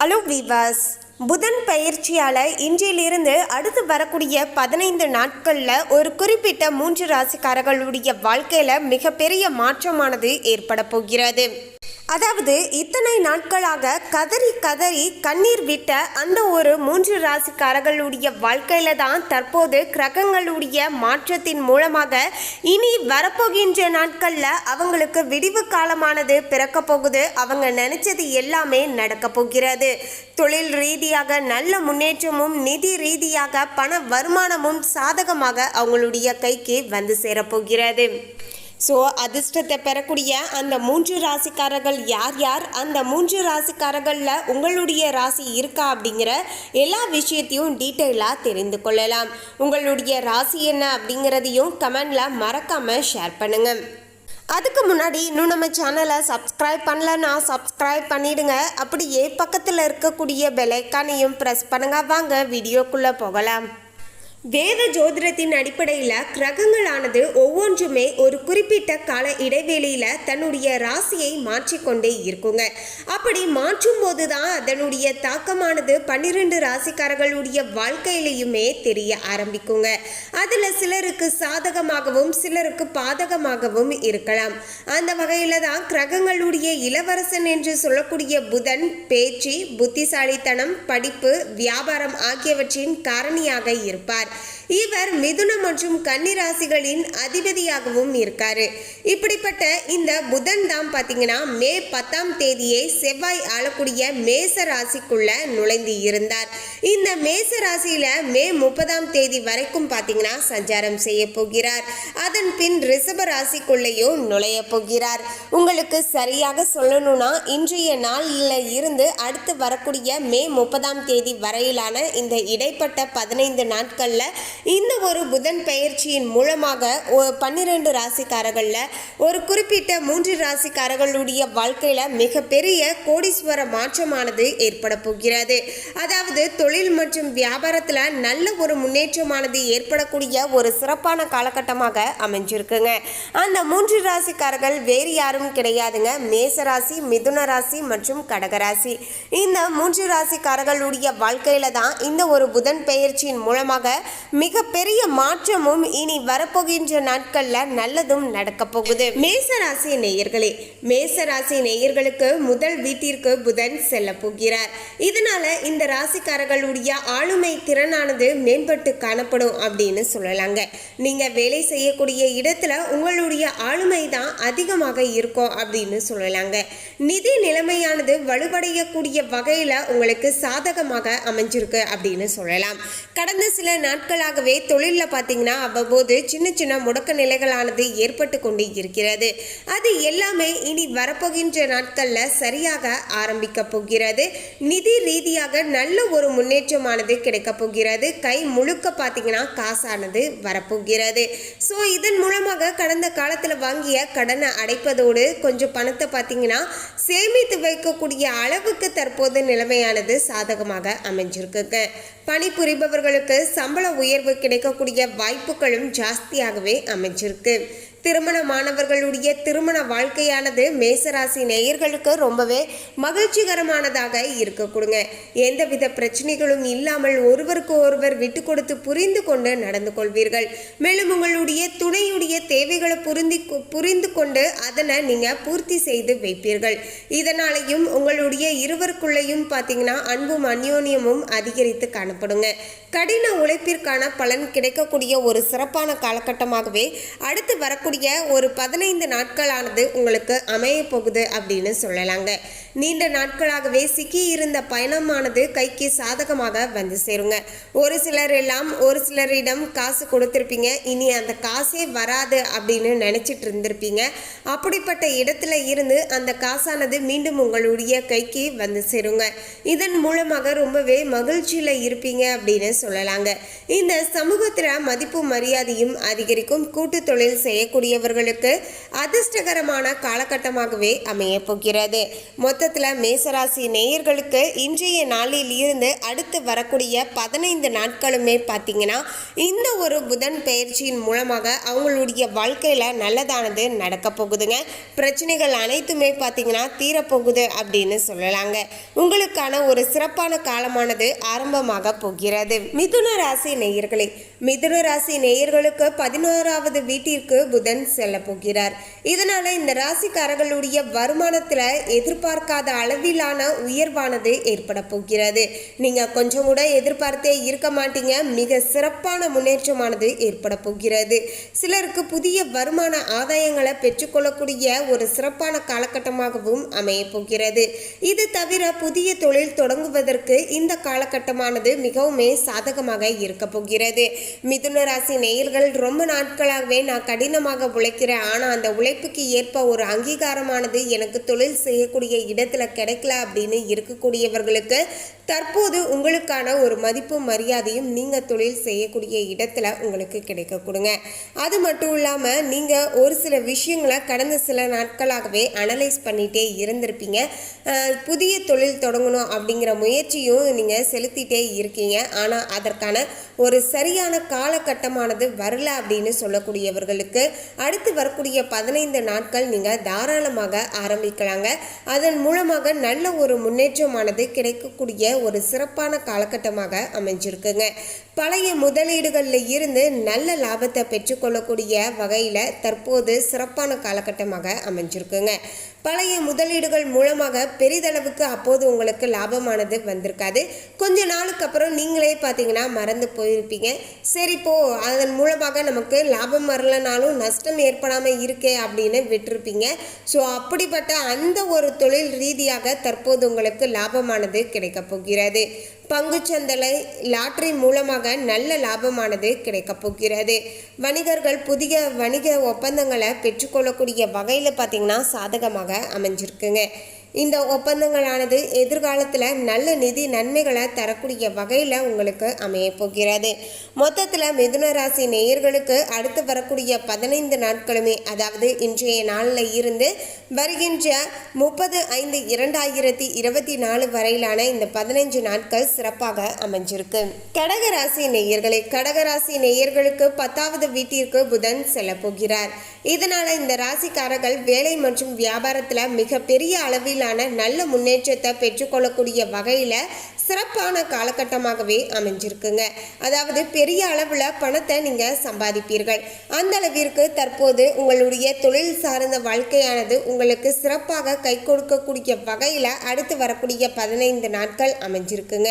Hello விவாஸ் புதன் பயிற்சியால் இன்றிலிருந்து அடுத்து வரக்கூடிய பதினைந்து நாட்களில் ஒரு குறிப்பிட்ட மூன்று ராசிக்காரர்களுடைய வாழ்க்கையில் மிகப்பெரிய மாற்றமானது ஏற்பட போகிறது. அதாவது இத்தனை நாட்களாக கதறி கதறி கண்ணீர் விட்ட அந்த ஒரு மூன்று ராசிக்காரர்களுடைய வாழ்க்கையில தான் தற்போது கிரகங்களுடைய மாற்றத்தின் மூலமாக இனி வரப்போகின்ற நாட்களில் அவங்களுக்கு விடிவு காலமானது பிறக்க போகுது. அவங்க நினைச்சது எல்லாமே நடக்க போகிறது. தொழில் ரீதியாக நல்ல முன்னேற்றமும் நிதி ரீதியாக பண வருமானமும் சாதகமாக அவங்களுடைய கைக்கு வந்து சேரப்போகிறது ஸோ அதிர்ஷ்டத்தை பெறக்கூடிய அந்த மூன்று ராசிக்காரர்கள் யார் யார்? அந்த மூன்று ராசிக்காரர்களில் உங்களுடைய ராசி இருக்கா அப்படிங்கிற எல்லா விஷயத்தையும் டீட்டெயிலாக தெரிந்து கொள்ளலாம். உங்களுடைய ராசி என்ன அப்படிங்கிறதையும் கமெண்டில் மறக்காமல் ஷேர் பண்ணுங்கள் அதுக்கு முன்னாடி இன்னும் நம்ம சேனலை சப்ஸ்கிரைப் பண்ணலன்னா சப்ஸ்கிரைப் பண்ணிடுங்க. அப்படியே பக்கத்தில் இருக்கக்கூடிய பெலைக்கானையும் ப்ரெஸ் பண்ணுங்க. வாங்க வீடியோக்குள்ளே போகலாம். வேத ஜோதிடத்தின் அடிப்படையில் கிரகங்களானது ஒவ்வொன்றுமே ஒரு குறிப்பிட்ட கால இடைவெளியில் தன்னுடைய ராசியை மாற்றிக்கொண்டே இருக்குங்க. அப்படி மாற்றும் போது தான் அதனுடைய தாக்கமானது பன்னிரெண்டு ராசிக்காரர்களுடைய வாழ்க்கையிலையுமே தெரிய ஆரம்பிக்குங்க. அதில் சிலருக்கு சாதகமாகவும் சிலருக்கு பாதகமாகவும் இருக்கலாம். அந்த வகையில் தான் கிரகங்களுடைய இளவரசன் என்று சொல்லக்கூடிய புதன் பேச்சு புத்திசாலித்தனம் படிப்பு வியாபாரம் ஆகியவற்றின் காரணியாக இருப்பார். இவர் மிதுன மற்றும் கன்னிராசிகளின் அதிபதியாகவும் இருக்காரு. இப்படிப்பட்ட இந்த புதன் தான் பார்த்தீங்கன்னா மே பத்தாம் தேதியே செவ்வாய் ஆளக்கூடிய மேச ராசிக்குள்ள நுழைந்து இருந்தார். இந்த மேச ராசியில மே முப்பதாம் தேதி வரைக்கும் பார்த்தீங்கன்னா சஞ்சாரம் செய்ய போகிறார். அதன் பின் ரிஷப ராசிக்குள்ளேயும் நுழைய போகிறார். உங்களுக்கு சரியாக சொல்லணும்னா இன்றைய நாளில் இருந்து அடுத்து வரக்கூடிய மே முப்பதாம் தேதி வரையிலான இந்த இடைப்பட்ட பதினைந்து நாட்களில் இந்த ஒரு புதன் பயிற்சியின் மூலமாக ஒ- பன்னிரண்டு ராசிக்காரர்களில் ஒரு குறிப்பிட்ட மூன்று ராசிக்காரர்களுடைய வாழ்க்கையில் மிகப்பெரிய கோடீஸ்வர மாற்றமானது ஏற்பட போகிறது. அதாவது தொழில் மற்றும் வியாபாரத்தில் நல்ல ஒரு முன்னேற்றமானது ஏற்படக்கூடிய ஒரு சிறப்பான காலகட்டமாக அமைஞ்சிருக்குங்க. அந்த மூன்று ராசிக்காரர்கள் வேறு யாரும் கிடையாதுங்க. மேச ராசி மிதுன ராசி மற்றும் கடகராசி இந்த மூன்று ராசிக்காரர்களுடைய வாழ்க்கையில தான் இந்த ஒரு புதன் பெயர்ச்சியின் மூலமாக மிகப்பெரிய மாற்றமும் இனி வரப்போகின்ற நாட்கள்ல நல்லதும் நடக்க போகுது. மேச ராசி நேயர்களே மேச ராசி நேயர்களுக்கு முதல் வீட்டிற்கு புதன் செல்ல போகிறார். இதனால இந்த ராசிக்காரர்களுடைய ஆளுமை திறனானது மேம்பட்டு காணப்படும் அப்படின்னு சொல்லலாங்க. நீங்க வேலை செய்யக்கூடிய இடத்துல உங்களுடைய ஆளுமை தான் அதிகமாக இருக்கும் அப்படின்னு சொல்லலாங்க. நிதி நிலைமையானது வலுவடையக்கூடிய வகையில் உங்களுக்கு சாதகமாக அமைஞ்சிருக்கு அப்படின்னு சொல்லலாம். கடந்த சில நாட்கள் நாட்களாகவே தொழிலில் பார்த்தீங்கன்னா அவ்வப்போது சின்ன சின்ன முடக்க நிலைகளானது ஏற்பட்டு கொண்டு இருக்கிறது. அது எல்லாமே இனி வரப்போகின்ற நாட்களில் சரியாக ஆரம்பிக்க போகிறது. நிதி ரீதியாக நல்ல ஒரு முன்னேற்றமானது கிடைக்க போகிறது. கை முழுக்க பார்த்தீங்கன்னா காசானது வரப்போகிறது. ஸோ இதன் மூலமாக கடந்த காலத்தில் வாங்கிய கடனை அடைப்பதோடு கொஞ்சம் பணத்தை பார்த்தீங்கன்னா சேமித்து வைக்கக்கூடிய அளவுக்கு தற்போது நிலைமையானது சாதகமாக அமைஞ்சிருக்கு பணிபுரிபவர்களுக்கு சம்பள உயர்வு கிடைக்கக்கூடிய வாய்ப்புகளும் ஜாஸ்தியாகவே அமைஞ்சிருக்கு. திருமணமானவர்களுடைய திருமண வாழ்க்கையானது மேசராசி நேயர்களுக்கு ரொம்பவே மகிழ்ச்சிகரமானதாக இருக்க. கொடுங்க. எந்தவித பிரச்சனைகளும் இல்லாமல் ஒருவருக்கு ஒருவர் விட்டு கொடுத்து புரிந்து கொண்டு நடந்து கொள்வீர்கள். மேலும் உங்களுடைய துணையுடைய தேவைகளை புரிந்து புரிந்து கொண்டு அதனை நீங்கள் பூர்த்தி செய்து வைப்பீர்கள். இதனாலையும் உங்களுடைய இருவருக்குள்ளேயும் பார்த்தீங்கன்னா அன்பும் அந்யோன்யமும் அதிகரித்து காணப்படுங்க. கடின உழைப்பிற்கான பலன் கிடைக்கக்கூடிய ஒரு சிறப்பான காலகட்டமாகவே அடுத்து வரக்கூடிய ஒரு பதினைந்து நாட்களானது உங்களுக்கு அமைய போகுது அப்படின்னு சொல்லலாங்க. நீண்ட நாட்களாகவே சிக்கி இருந்த பயணமானது கைக்கு சாதகமாக வந்து சேருங்க. ஒரு சிலர் எல்லாம் ஒரு சிலரிடம் காசு கொடுத்துருப்பீங்க. இனி அந்த காசே வராது அப்படின்னு நினச்சிட்டு இருந்திருப்பீங்க. அப்படிப்பட்ட இடத்துல இருந்து அந்த காசானது மீண்டும் உங்களுடைய கைக்கு வந்து சேருங்க. இதன் மூலமாக ரொம்பவே மகிழ்ச்சியில் இருப்பீங்க அப்படின்னு சொல்லலாங்க. இந்த சமூகத்தில் மதிப்பு மரியாதையும் அதிகரிக்கும். கூட்டு தொழில் செய்யக்கூடியவர்களுக்கு அதிர்ஷ்டகரமான காலகட்டமாகவே அமைய போகிறது. மொத்த மொத்தத்தில் மேசராசி நேயர்களுக்கு இன்றைய நாளில் இருந்து அடுத்து வரக்கூடிய பதினைந்து நாட்களுமே பார்த்தீங்கன்னா இந்த ஒரு புதன் பயிற்சியின் மூலமாக அவங்களுடைய வாழ்க்கையில் நல்லதானது நடக்க போகுதுங்க. பிரச்சனைகள் அனைத்துமே பார்த்தீங்கன்னா தீரப்போகுது அப்படின்னு சொல்லலாங்க. உங்களுக்கான ஒரு சிறப்பான காலமானது ஆரம்பமாக போகிறது. மிதுன ராசி நேயர்களே மிதுன ராசி நேயர்களுக்கு பதினோராவது வீட்டிற்கு புதன் செல்ல போகிறார். இதனால இந்த ராசிக்காரர்களுடைய வருமானத்தில் எதிர்பார்க்க எதிர்பார்க்காத அளவிலான உயர்வானது ஏற்பட போகிறது. நீங்க கொஞ்சம் கூட எதிர்பார்த்தே இருக்க மாட்டீங்க. மிக சிறப்பான முன்னேற்றமானது ஏற்பட போகிறது. சிலருக்கு புதிய வருமான ஆதாயங்களை பெற்றுக்கொள்ளக்கூடிய ஒரு சிறப்பான காலகட்டமாகவும் அமைய போகிறது. இது தவிர புதிய தொழில் தொடங்குவதற்கு இந்த காலகட்டமானது மிகவுமே சாதகமாக இருக்க போகிறது. மிதுன ராசி நேயர்கள் ரொம்ப நாட்களாகவே நான் கடினமாக உழைக்கிறேன். ஆனால் அந்த உழைப்புக்கு ஏற்ப ஒரு அங்கீகாரமானது எனக்கு தொழில் செய்யக்கூடிய இடத்துல கிடைக்கல அப்படின்னு இருக்கக்கூடியவர்களுக்கு தற்போது உங்களுக்கான ஒரு மதிப்பு மரியாதையும் நீங்கள் தொழில் செய்யக்கூடிய இடத்துல உங்களுக்கு கிடைக்க கொடுங்க. அது மட்டும் இல்லாமல் நீங்கள் ஒரு சில விஷயங்களை கடந்த சில நாட்களாகவே அனலைஸ் பண்ணிகிட்டே இருந்திருப்பீங்க. புதிய தொழில் தொடங்கணும் அப்படிங்கிற முயற்சியும் நீங்கள் செலுத்திட்டே இருக்கீங்க. ஆனால் அதற்கான ஒரு சரியான காலகட்டமானது வரல அப்படின்னு சொல்லக்கூடியவர்களுக்கு அடுத்து வரக்கூடிய பதினைந்து நாட்கள் நீங்கள் தாராளமாக ஆரம்பிக்கலாங்க. அதன் மூலமாக நல்ல ஒரு முன்னேற்றமானது கிடைக்கக்கூடிய ஒரு சிறப்பான காலகட்டமாக அமைஞ்சிருக்குங்க. பழைய முதலீடுகளில் இருந்து நல்ல லாபத்தை பெற்றுக்கொள்ளக்கூடிய வகையில் தற்போது சிறப்பான காலகட்டமாக அமைஞ்சிருக்குங்க. பழைய முதலீடுகள் மூலமாக பெரிதளவுக்கு அப்போது உங்களுக்கு லாபமானது வந்திருக்காது. கொஞ்ச நாளுக்கு அப்புறம் நீங்களே பார்த்தீங்கன்னா மறந்து போயிருப்பீங்க. சரி போ அதன் மூலமாக நமக்கு லாபம் வரலனாலும் நஷ்டம் ஏற்படாமல் இருக்கே அப்படின்னு விட்டுருப்பீங்க. ஸோ அப்படிப்பட்ட அந்த ஒரு தொழில் ரீதியாக தற்போது உங்களுக்கு லாபமானது கிடைக்கப் போகிறது. பங்குச்சந்தை லாட்டரி மூலமாக நல்ல லாபமானது கிடைக்கப் போகிறது. வணிகர்கள் புதிய வணிக ஒப்பந்தங்களை பெற்றுக்கொள்ளக்கூடிய வகையில் பார்த்தீங்கன்னா சாதகமாக அமைஞ்சிருக்குங்க. இந்த ஒப்பந்தங்களானது எதிர்காலத்தில் நல்ல நிதி நன்மைகளை தரக்கூடிய வகையில் உங்களுக்கு அமைய போகிறது. மொத்தத்தில் மிதுன ராசி நேயர்களுக்கு அடுத்து வரக்கூடிய பதினைந்து நாட்களுமே அதாவது இன்றைய நாளில் இருந்து வருகின்ற முப்பது ஐந்து இரண்டாயிரத்தி இருபத்தி நாலு வரையிலான இந்த பதினைஞ்சு நாட்கள் சிறப்பாக அமைஞ்சிருக்கு. கடகராசி நேயர்களே கடகராசி நேயர்களுக்கு பத்தாவது வீட்டிற்கு புதன் செல்ல போகிறார். இந்த ராசிக்காரர்கள் வேலை மற்றும் வியாபாரத்தில் மிகப்பெரிய அளவில் அளவிலான நல்ல முன்னேற்றத்தை பெற்றுக்கொள்ளக்கூடிய வகையில் சிறப்பான காலகட்டமாகவே அமைஞ்சிருக்குங்க. அதாவது பெரிய அளவில் பணத்தை நீங்கள் சம்பாதிப்பீர்கள். அந்த அளவிற்கு தற்போது உங்களுடைய தொழில் சார்ந்த வாழ்க்கையானது உங்களுக்கு சிறப்பாக கை கொடுக்கக்கூடிய வகையில் அடுத்து வரக்கூடிய பதினைந்து நாட்கள் அமைஞ்சிருக்குங்க.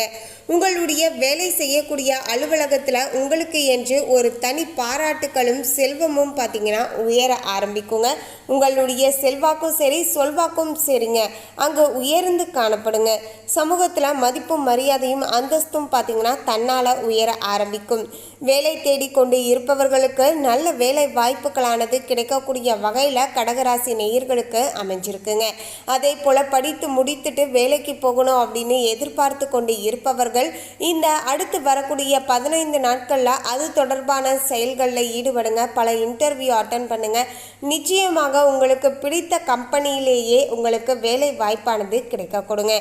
உங்களுடைய வேலை செய்யக்கூடிய அலுவலகத்தில் உங்களுக்கு என்று ஒரு தனி பாராட்டுகளும் செல்வமும் பார்த்தீங்கன்னா உயர ஆரம்பிக்குங்க. உங்களுடைய செல்வாக்கும் சரி சொல்வாக்கும் சரிங்க. அங்கே உயர்ந்து காணப்படுங்க. சமூகத்தில் மதிப்பும் மரியாதையும் அந்தஸ்தும் பார்த்தீங்கன்னா தன்னால் உயர ஆரம்பிக்கும். வேலை தேடிக்கொண்டு இருப்பவர்களுக்கு நல்ல வேலை வாய்ப்புகளானது கிடைக்கக்கூடிய வகையில் கடகராசி நேயர்களுக்கு அமைஞ்சிருக்குங்க. அதே போல் படித்து முடித்துட்டு வேலைக்கு போகணும் அப்படின்னு எதிர்பார்த்து கொண்டு இருப்பவர்கள் இந்த அடுத்து வரக்கூடிய பதினைந்து நாட்களில் அது தொடர்பான செயல்களில் ஈடுபடுங்க. பல இன்டர்வியூ அட்டன் பண்ணுங்கள் நிச்சயமாக உங்களுக்கு பிடித்த கம்பெனியிலேயே உங்களுக்கு வேலை வாய்ப்பானது கிடைக்க கொடுங்க.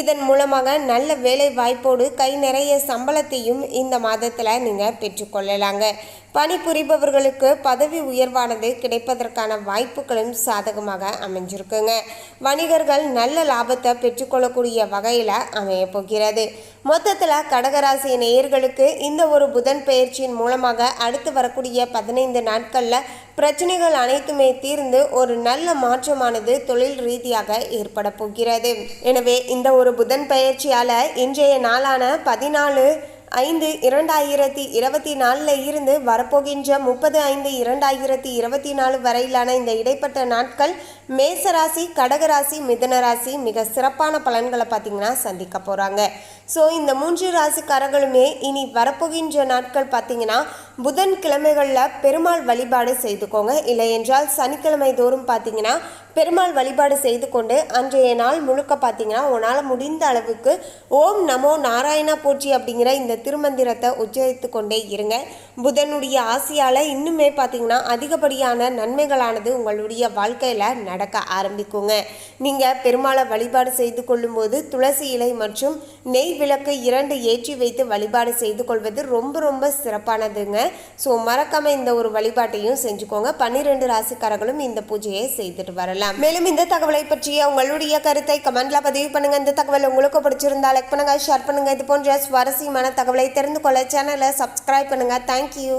இதன் மூலமாக நல்ல வேலை வாய்ப்போடு கை நிறைய சம்பளத்தையும் இந்த மாதத்தில் நீங்கள் பெற்றுக்கொள்ளலாங்க. பணிபுரிபவர்களுக்கு பதவி உயர்வானது கிடைப்பதற்கான வாய்ப்புகளும் சாதகமாக அமைஞ்சிருக்குங்க. வணிகர்கள் நல்ல லாபத்தை பெற்றுக்கொள்ளக்கூடிய வகையில் அமைய போகிறது. மொத்தத்தில் கடகராசி நேயர்களுக்கு இந்த ஒரு புதன் பயிற்சியின் மூலமாக அடுத்து வரக்கூடிய பதினைந்து நாட்களில் பிரச்சனைகள் அனைத்துமே தீர்ந்து ஒரு நல்ல மாற்றமானது தொழில் ரீதியாக ஏற்பட போகிறது. எனவே இந்த ஒரு புதன் பயிற்சியால் இன்றைய நாளான பதினாலு ஐந்து இரண்டாயிரத்தி இருபத்தி நாலில் இருந்து வரப்போகின்ற முப்பது ஐந்து இரண்டாயிரத்தி இருபத்தி நாலு வரையிலான இந்த இடைப்பட்ட நாட்கள் மேசராசி கடகராசி மிதனராசி மிக சிறப்பான பலன்களை பார்த்தீங்கன்னா சந்திக்க போகிறாங்க ஸோ இந்த மூன்று ராசிக்காரர்களுமே இனி வரப்போகின்ற நாட்கள் பார்த்தீங்கன்னா புதன் கிழமைகளில் பெருமாள் வழிபாடு செய்துக்கோங்க. இல்லை என்றால் சனிக்கிழமை தோறும் பார்த்தீங்கன்னா பெருமாள் வழிபாடு செய்து கொண்டு அன்றைய நாள் முழுக்க பார்த்தீங்கன்னா உன்னால் முடிந்த அளவுக்கு ஓம் நமோ நாராயணா போற்றி அப்படிங்கிற இந்த திருமந்திரத்தை உச்சரித்து கொண்டே இருங்க. புதனுடைய ஆசையால் இன்னுமே பார்த்தீங்கன்னா அதிகப்படியான நன்மைகளானது உங்களுடைய வாழ்க்கையில் நடக்க ஆரம்பிக்குங்க. நீங்கள் பெருமாளை வழிபாடு செய்து கொள்ளும்போது துளசி இலை மற்றும் நெய் விளக்கு இரண்டு ஏற்றி வைத்து வழிபாடு செய்து கொள்வது ரொம்ப ரொம்ப சிறப்பானதுங்க. ஸோ மறக்காம இந்த ஒரு வழிபாட்டையும் செஞ்சுக்கோங்க. பன்னிரெண்டு ராசிக்காரர்களும் இந்த பூஜையை செய்துட்டு வரலாம். மேலும் இந்த தகவலை பற்றிய உங்களுடைய கருத்தை கமெண்ட்ல பதிவு பண்ணுங்க. இந்த தகவல் உங்களுக்கு பிடிச்சிருந்தா லைக் பண்ணுங்க ஷேர் பண்ணுங்க. இது போன்ற சுவாரஸ்யமான தகவலை தெரிந்து கொள்ள சேனலை சப்ஸ்கிரைப் பண்ணுங்க. தேங்க்யூ